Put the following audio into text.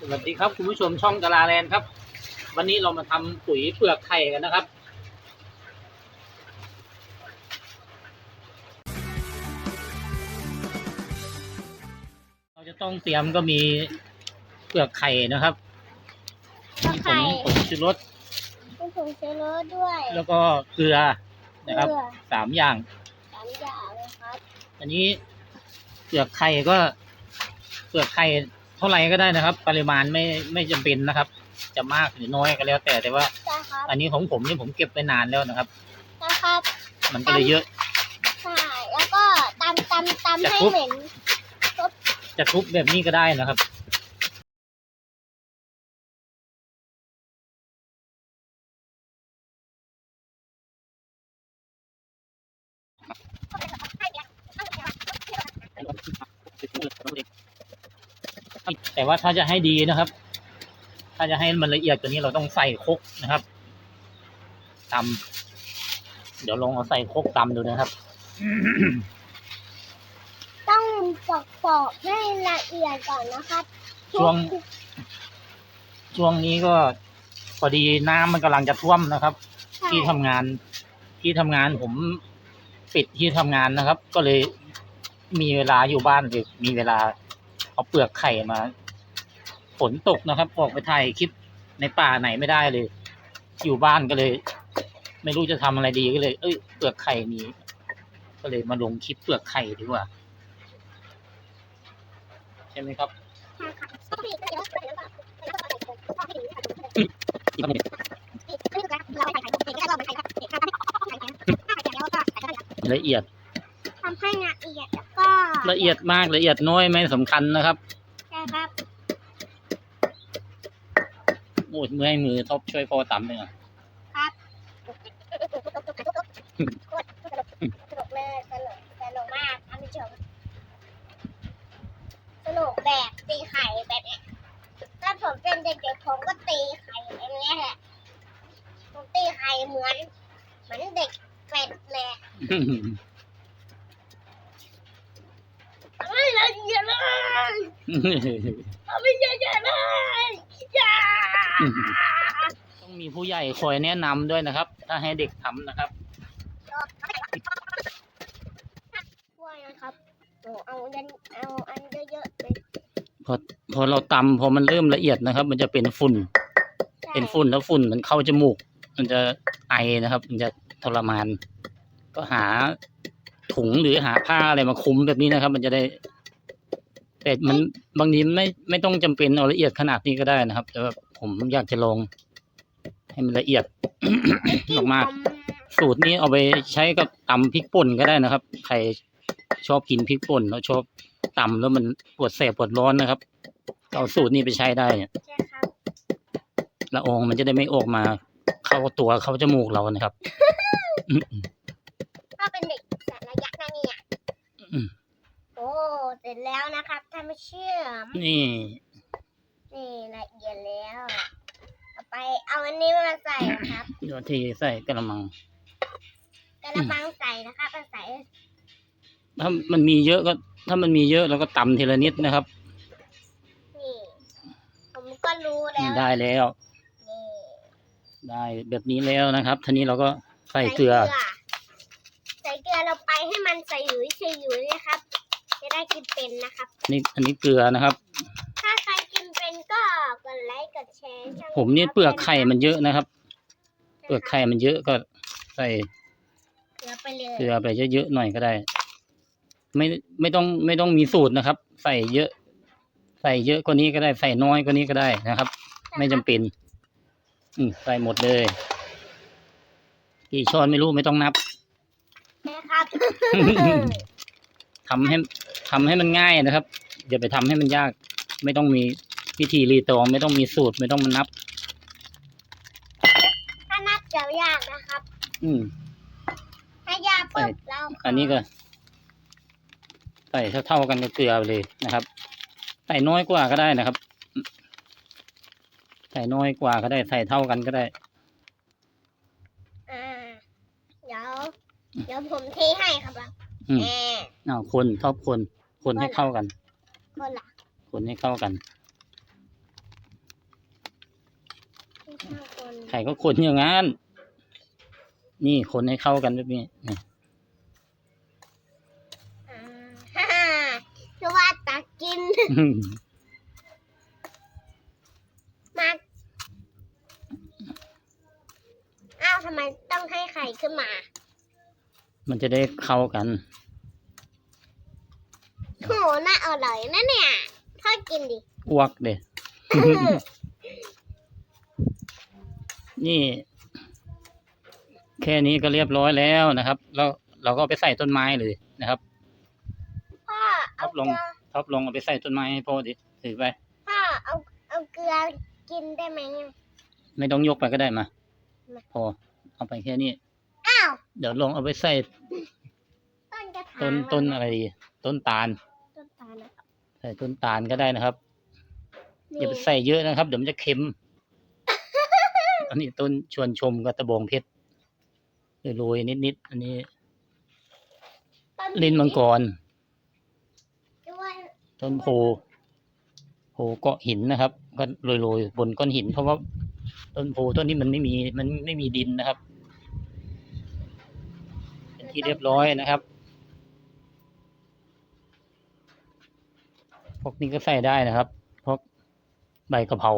สวัสดีครับคุณผู้ชมช่องกาลาแลนด์ครับ วันนี้เรามาทำปุ๋ยเปลือกไข่กันนะครับ เราจะต้องเตรียมก็มีเปลือกไข่นะครับก็มีผไข่งผงชูรสมีผงชูรสด้วย แล้วก็เกลือนะครับเกลือสามอย่างสามอย่างนะครับ อันนี้เปลือกไข่ก็เปลือกไข่ เท่าไหร่ก็ได้นะครับ ปริมาณไม่ไม่จำเป็นนะครับ จะมากหรือน้อยก็แล้วแต่แต่ว่าใช่ครับอันนี้ของผมนี่ผมเก็บไปนานแล้วนะครับนะครับมันก็เลยเยอะ ใช่แล้วก็ตำตำตำจะให้ทุบเหม็นจะทุบแบบนี้ก็ได้นะครับ แต่ว่าถ้าจะให้ดีนะครับ ถ้าจะให้มันละเอียดกว่านี้เราต้องใส่ครกนะครับตำเดี๋ยวลองเอาใส่ครกตำดูนะครับ ต้องปอกปอกๆให้ละเอียดก่อนนะครับช่วง ช่วงนี้ก็พอดีน้ำมันกำลังจะท่วมนะครับ ใช่ที่ทำงานที่ทำงานผมปิดที่ทำงานนะครับ ก็เลยมีเวลาอยู่บ้านเลยมีเวลา เอาเปลือกไข่มา ฝนตกนะครับออกไปถ่ายคลิปในป่าไหนไม่ได้เลย อยู่บ้านก็เลย ไม่รู้จะทำอะไรดีก็เลย เอ้ยเปลือกไข่มีก็เลยมาลงคลิปเปลือกไข่ดีกว่า ใช่ไหมครับใช่ครับก็มีก็เยอะเลยแล้วก็แล้วก็ใส่ผงชูรสให้ถึงที่เขาเนี่ยนี่คือการเราใส่ไข่เด็กก็เราใส่ไข่เด็กก็ไม่ออกไข่แข็งถ้าไข่แข็งแล้วก็ใส่ก็ได้ละเอียด ทำให้ละเอียดแล้วก็ ละเอียดมากละเอียดน้อยไม่สำคัญนะครับใช่ครับโอ้ยเมื่อยมือท็อปช่วยพ่อตำเลยอะครับสนุกเลยสนุกสนุกมากท่านผู้ชมสนุกแบบตีไข่แบบเนี้ยถ้าผมเป็นเด็กๆผมก็ตีไข่อย่างเงี้ยแหละผมตีไข่เหมือนเหมือนเด็กเป็ดเลยทำให้ละเอียด เลยทำให้เยอะๆเลยจ้าต้องมีผู้ใหญ่คอยแนะนำด้วยนะครับ ถ้าให้เด็กทำนะครับถ้วยนะครับโอ้เอาอันเอาอันเยอะๆเลยพอพอเราตำพอมันเริ่มละเอียดนะครับ มันจะเป็นฝุ่นใช่เป็นฝุ่นแล้วฝุ่นมันเข้าจมูก มันจะไอนะครับ มันจะทรมาน ก็หาถุงหรือหาผ้าอะไรมาคลุมแบบนี้นะครับ มันจะได้ แต่มันบางทีไม่ไม่ต้องจำเป็นเอาละเอียดขนาดนี้ก็ได้นะครับ แต่ว่าผมอยากจะลองให้มันละเอียดมากๆสูตรนี้เอาไปใช้กับตำพริกป่นก็ได้นะครับ ใครชอบกินพริกป่นแล้วชอบตำแล้วมันปวดแสบปวดร้อนนะครับก็เอาสูตรนี้ไปใช้ได้เนี่ยใช่ครับละอองมันจะได้ไม่ออกมา เข้าตัวเข้าจมูกเรานะครับ อืม ก็เป็นเด็กสารยักษ์นะเนี่ย อืม โอ้ เสร็จแล้วนะครับถ้าไม่ เชื่อมนี่ นี่ละเอียดแล้วเอาไปเอาอันนี้มาใส่นะครับโยนทีใส่กระมังกระบังใส่นะครับมาใส่ถ้ามันมีเยอะก็ ถ้ามันมีเยอะเราก็ตำทีละนิดนะครับ นี่ผมก็รู้แล้วได้แล้ว นี่ได้แบบนี้แล้วนะครับทีนี้เราก็ใส่เกลือ ใส่เกลือเราไปให้มันใส่หยุยใส่หยุยนะครับ จะได้กินเป็นนะครับ นี่อันนี้เกลือนะครับ ถ้าใครกินเป็นก็กดไลค์กดแชร์ช่องผมนี่เปลือกไข่มันเยอะนะครับ เปลือกไข่มันเยอะก็ใส่เกลือไปเลยเกลือไปเยอะๆหน่อยก็ได้ ไม่ไม่ต้องไม่ต้องมีสูตรนะครับ ใส่เยอะ ใส่เยอะกว่านี้ก็ได้ใส่น้อยกว่านี้ก็ได้นะครับ ไม่จำเป็น อืมใส่หมดเลย กี่ช้อนไม่รู้ไม่ต้องนับนะครับทำให้ ทำให้มันง่ายนะครับอย่าไปทำให้มันยาก ไม่ต้องมีพิธีรีตอง ไม่ต้องมีสูตรไม่ต้องมานับ ถ้านับจะยากนะครับ อืมถ้ายากปุ๊บเราอันนี้ก็ใส่เท่าๆกันกับเกลือไปเลยนะครับใส่น้อยกว่าก็ได้นะครับใส่น้อยกว่าก็ได้ใส่เท่ากันก็ได้อ่าเดี๋ยวเดี๋ยวผมเทให้ครับอะอืมแหมอ้าวคนชอบคน คนให้เข้ากัน คนละคนให้เข้ากันเข้าคนไข่ก็คนอย่างนั้น นี่คนให้เข้ากันแบบนี้นี่อ่าฮ่าฮ่าคือว่าตักกิน มาอ้าวทำไมต้องให้ไข่ขึ้นมา มันจะได้เข้ากัน โหน่าอร่อยนะเนี่ยพ่อกินดิอ้วกเด็นี่ แค่นี้ก็เรียบร้อยแล้วนะครับ แล้วเราก็เอาไปใส่ต้นไม้เลยนะครับพ่อเอาครับเกลลืงอท็อปลงเอาไปใส่ต้นไม้ให้พ่อดิถือไป พ่อเอาเอาเกลือกินได้ไหมไม่ต้องยกไปก็ได้มา มา พอ เอาไปแค่นี้ อ้าวเดี๋ยวลองเอาไปใส่ต้นกระถางต้นต้นอะไรดี ต้นตาล ต้นตาลนะใส่ต้นตาลก็ได้นะครับ อย่าไปนี่ใส่เยอะนะครับ เดี๋ยวมันจะเค็ม อันนี้ต้นชวนชมกับตะบองเพชรโรยๆนิดๆอันนี้ ลิ้นมังกรด้วยต้นโพโพเกาะหินนะครับ ก็โรยๆบนก้อนหิน เพราะว่าต้นโพต้นนี้มันไม่มีมันไม่มีดินนะครับเป็นที่เรียบร้อยนะครับ พวกนี้ก็ใส่ได้นะครับ พวกใบกะเพรา